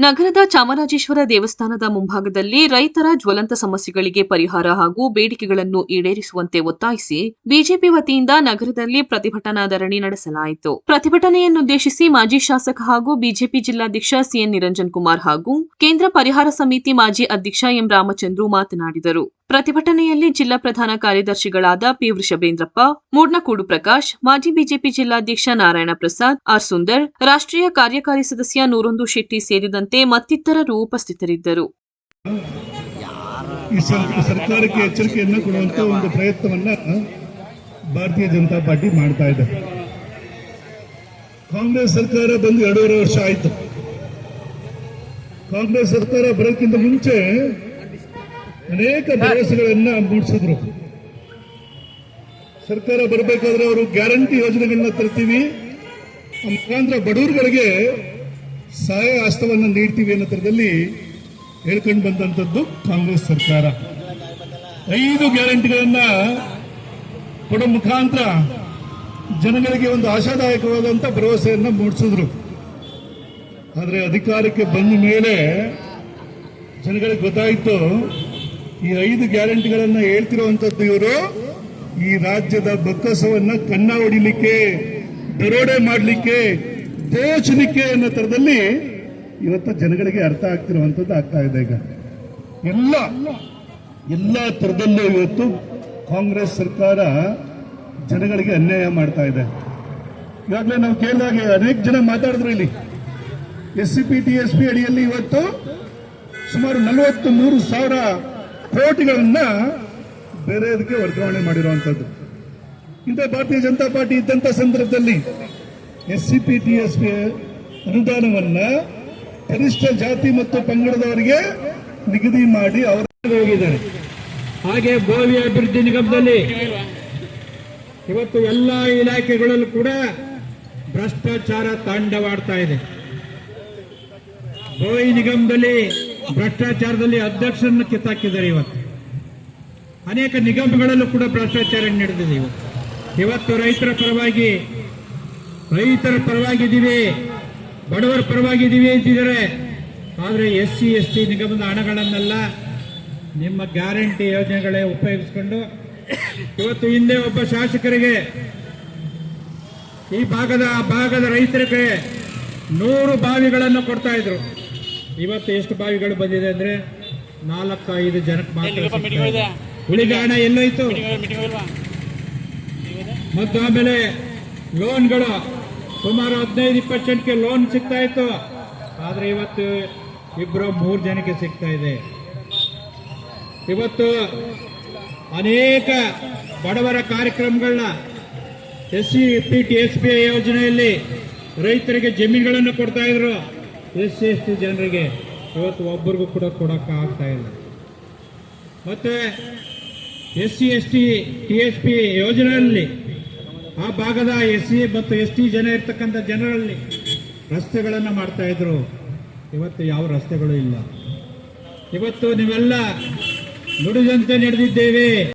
ನಗರದ ಚಾಮರಾಜೇಶ್ವರ ದೇವಸ್ಥಾನದ ಮುಂಭಾಗದಲ್ಲಿ ರೈತರ ಜ್ವಲಂತ ಸಮಸ್ಯೆಗಳಿಗೆ ಪರಿಹಾರ ಹಾಗೂ ಬೇಡಿಕೆಗಳನ್ನು ಈಡೇರಿಸುವಂತೆ ಒತ್ತಾಯಿಸಿ ಬಿಜೆಪಿ ವತಿಯಿಂದ ನಗರದಲ್ಲಿ ಪ್ರತಿಭಟನಾ ಧರಣಿ ನಡೆಸಲಾಯಿತು. ಪ್ರತಿಭಟನೆಯನ್ನುದ್ದೇಶಿಸಿ ಮಾಜಿ ಶಾಸಕ ಹಾಗೂ ಬಿಜೆಪಿ ಜಿಲ್ಲಾಧ್ಯಕ್ಷ ಸಿಎನ್ ನಿರಂಜನ್ ಕುಮಾರ್ ಹಾಗೂ ಕೇಂದ್ರ ಪರಿಹಾರ ಸಮಿತಿ ಮಾಜಿ ಅಧ್ಯಕ್ಷ ಎಂ ರಾಮಚಂದ್ರು ಮಾತನಾಡಿದರು. ಪ್ರತಿಭಟನೆಯಲ್ಲಿ ಜಿಲ್ಲಾ ಪ್ರಧಾನ ಕಾರ್ಯದರ್ಶಿಗಳಾದ ಪಿ ವೃಷಭೇಂದ್ರಪ್ಪ, ಮೂಡ್ನಕೂಡು ಪ್ರಕಾಶ್, ಮಾಜಿ ಬಿಜೆಪಿ ಜಿಲ್ಲಾಧ್ಯಕ್ಷ ನಾರಾಯಣ ಪ್ರಸಾದ್, ಆರ್ ಸುಂದರ್, ರಾಷ್ಟ್ರೀಯ ಕಾರ್ಯಕಾರಿ ಸದಸ್ಯ ನೂರೊಂದು ಶೆಟ್ಟಿ ಸೇರಿದಂತೆ ಮತ್ತಿತರರು ಉಪಸ್ಥಿತರಿದ್ದರು. ಸರ್ಕಾರಕ್ಕೆ ಎಚ್ಚರಿಕೆಯನ್ನು ಕೊಡುವಂತ ಒಂದು ಪ್ರಯತ್ನವನ್ನ ಭಾರತೀಯ ಜನತಾ ಪಾರ್ಟಿ ಮಾಡ್ತಾ ಇದೆ. ಕಾಂಗ್ರೆಸ್ ಸರ್ಕಾರ ಬಂದು ಎರಡೂವರೆ ವರ್ಷ ಆಯ್ತು. ಕಾಂಗ್ರೆಸ್ ಸರ್ಕಾರ ಬರೋಕ್ಕಿಂತ ಮುಂಚೆ ಅನೇಕ ಭರವಸೆಗಳನ್ನ ಮೂಡಿಸಿದ್ರು. ಸರ್ಕಾರ ಬರಬೇಕಾದ್ರೆ ಅವರು ಗ್ಯಾರಂಟಿ ಯೋಜನೆಗಳನ್ನ ತರ್ತೀವಿ. ಮುಖಾಂತರ ಬಡವರುಗಳಿಗೆ ಸಹಾಯ ಹಸ್ತವನ್ನು ನೀಡ್ತೀವಿ ಅನ್ನೋ ಥರದಲ್ಲಿ ಹೇಳ್ಕೊಂಡು ಬಂದಂಥದ್ದು ಕಾಂಗ್ರೆಸ್ ಸರ್ಕಾರ. ಐದು ಗ್ಯಾರಂಟಿಗಳನ್ನ ಕೊಡೋ ಮುಖಾಂತರ ಜನಗಳಿಗೆ ಒಂದು ಆಶಾದಾಯಕವಾದಂಥ ಭರವಸೆಯನ್ನ ಮೂಡಿಸಿದ್ರು. ಆದರೆ ಅಧಿಕಾರಕ್ಕೆ ಬಂದ ಮೇಲೆ ಜನಗಳಿಗೆ ಗೊತ್ತಾಯಿತು ಈ ಐದು ಗ್ಯಾರಂಟಿಗಳನ್ನ ಹೇಳ್ತಿರುವಂತದ್ದು ಇವರು ಈ ರಾಜ್ಯದ ಬೊಕ್ಕಸವನ್ನ ಕನ್ನ ಹೊಡಿಲಿಕ್ಕೆ, ದರೋಡೆ ಮಾಡಲಿಕ್ಕೆ, ದೋಚಲಿಕ್ಕೆ ಅನ್ನೋ ತರದಲ್ಲಿ ಇವತ್ತು ಜನಗಳಿಗೆ ಅರ್ಥ ಆಗ್ತಿರುವಂತದ್ದು ಆಗ್ತಾ ಇದೆ ಈಗ. ಎಲ್ಲ ಎಲ್ಲ ತರದಲ್ಲೂ ಇವತ್ತು ಕಾಂಗ್ರೆಸ್ ಸರ್ಕಾರ ಜನಗಳಿಗೆ ಅನ್ಯಾಯ ಮಾಡ್ತಾ ಇದೆ. ಈಗಾಗಲೇ ನಾವು ಕೇಳಿದಾಗೆ ಅನೇಕ ಜನ ಮಾತಾಡಿದ್ರು ಇಲ್ಲಿ. S C P T S P ಅಡಿಯಲ್ಲಿ ಇವತ್ತು ಸುಮಾರು ನಲವತ್ತು ಮೂರು ಸಾವಿರ ಕೋಟಿಗಳನ್ನ ಬೇರೆದಕ್ಕೆ ವರ್ಗಾವಣೆ ಮಾಡಿರುವಂಥದ್ದು. ಇಂಥ ಭಾರತೀಯ ಜನತಾ ಪಾರ್ಟಿ ಇದ್ದಂತ ಸಂದರ್ಭದಲ್ಲಿ S C P T S P ಅನುದಾನವನ್ನ ಕನಿಷ್ಠ ಜಾತಿ ಮತ್ತು ಪಂಗಡದವರಿಗೆ ನಿಗದಿ ಮಾಡಿ ಅವರ ಹೋಗಿದ್ದಾರೆ. ಹಾಗೆ ಗೋವಿ ಅಭಿವೃದ್ಧಿ ನಿಗಮದಲ್ಲಿ ಇವತ್ತು ಎಲ್ಲ ಇಲಾಖೆಗಳಲ್ಲೂ ಕೂಡ ಭ್ರಷ್ಟಾಚಾರ ತಾಂಡವಾಡ್ತಾ ಇದೆ. ಗೋವಿ ನಿಗಮದಲ್ಲಿ ಭ್ರಷ್ಟಾಚಾರದಲ್ಲಿ ಅಧ್ಯಕ್ಷರನ್ನು ಕಿತ್ತಾಕಿದ್ದಾರೆ ಇವತ್ತು. ಅನೇಕ ನಿಗಮಗಳಲ್ಲೂ ಕೂಡ ಭ್ರಷ್ಟಾಚಾರ ನಡೆದಿದೆ ಇವತ್ತು. ಇವತ್ತು ರೈತರ ಪರವಾಗಿ, ರೈತರ ಪರವಾಗಿದ್ದೀವಿ, ಬಡವರ ಪರವಾಗಿದ್ದೀವಿ ಅಂತಿದ್ದಾರೆ. ಆದರೆ ಎಸ್ ಸಿ ಎಸ್ ಟಿ ನಿಗಮದ ಹಣಗಳನ್ನೆಲ್ಲ, ನಿಮ್ಮ ಗ್ಯಾರಂಟಿ ಯೋಜನೆಗಳೇ ಉಪಯೋಗಿಸ್ಕೊಂಡು ಇವತ್ತು ಹಿಂದೆ ಒಬ್ಬ ಶಾಸಕರಿಗೆ ಈ ಭಾಗದ ಭಾಗದ ರೈತರಿಗೆ ನೂರು ಬಾವಿಗಳನ್ನು ಕೊಡ್ತಾ ಇದ್ರು. ಇವತ್ತು ಎಷ್ಟು ಬಾವಿಗಳು ಬಂದಿದೆ ಅಂದ್ರೆ ನಾಲ್ಕು ಐದು ಜನಕ್ಕೆ ಮಾತ್ರ. ಉಳಿದ ಹಣ ಎಲ್ಲೋಯ್ತು? ಮತ್ತು ಆಮೇಲೆ ಲೋನ್ಗಳು ಸುಮಾರು ಹದಿನೈದು ಇಪ್ಪತ್ತು ಜನಕ್ಕೆ ಲೋನ್ ಸಿಗ್ತಾ ಇತ್ತು. ಆದರೆ ಇವತ್ತು ಇಬ್ರು ಮೂರು ಜನಕ್ಕೆ ಸಿಗ್ತಾ ಇದೆ. ಇವತ್ತು ಅನೇಕ ಬಡವರ ಕಾರ್ಯಕ್ರಮಗಳನ್ನ S C P T S B I ಯೋಜನೆಯಲ್ಲಿ ರೈತರಿಗೆ ಜಮೀನುಗಳನ್ನು ಕೊಡ್ತಾ ಇದ್ರು. ಎಸ್ ಸಿ ಎಸ್ ಟಿ ಜನರಿಗೆ ಇವತ್ತು ಒಬ್ಬರಿಗೂ ಕೂಡ ಕೊಡೋಕೆ ಆಗ್ತಾ ಇಲ್ಲ. ಮತ್ತು S C S T T S P ಯೋಜನೆಯಲ್ಲಿ ಆ ಭಾಗದ ಎಸ್ ಸಿ ಮತ್ತು ಎಸ್ ಟಿ ಜನ ಇರ್ತಕ್ಕಂಥ ಜನರಲ್ಲಿ ರಸ್ತೆಗಳನ್ನು ಮಾಡ್ತಾ ಇದ್ರು. ಇವತ್ತು ಯಾವ ರಸ್ತೆಗಳು ಇಲ್ಲ. ಇವತ್ತು ನೀವೆಲ್ಲ ನುಡಿದಂತೆ ನಡೆದಿದ್ದೇವೆ.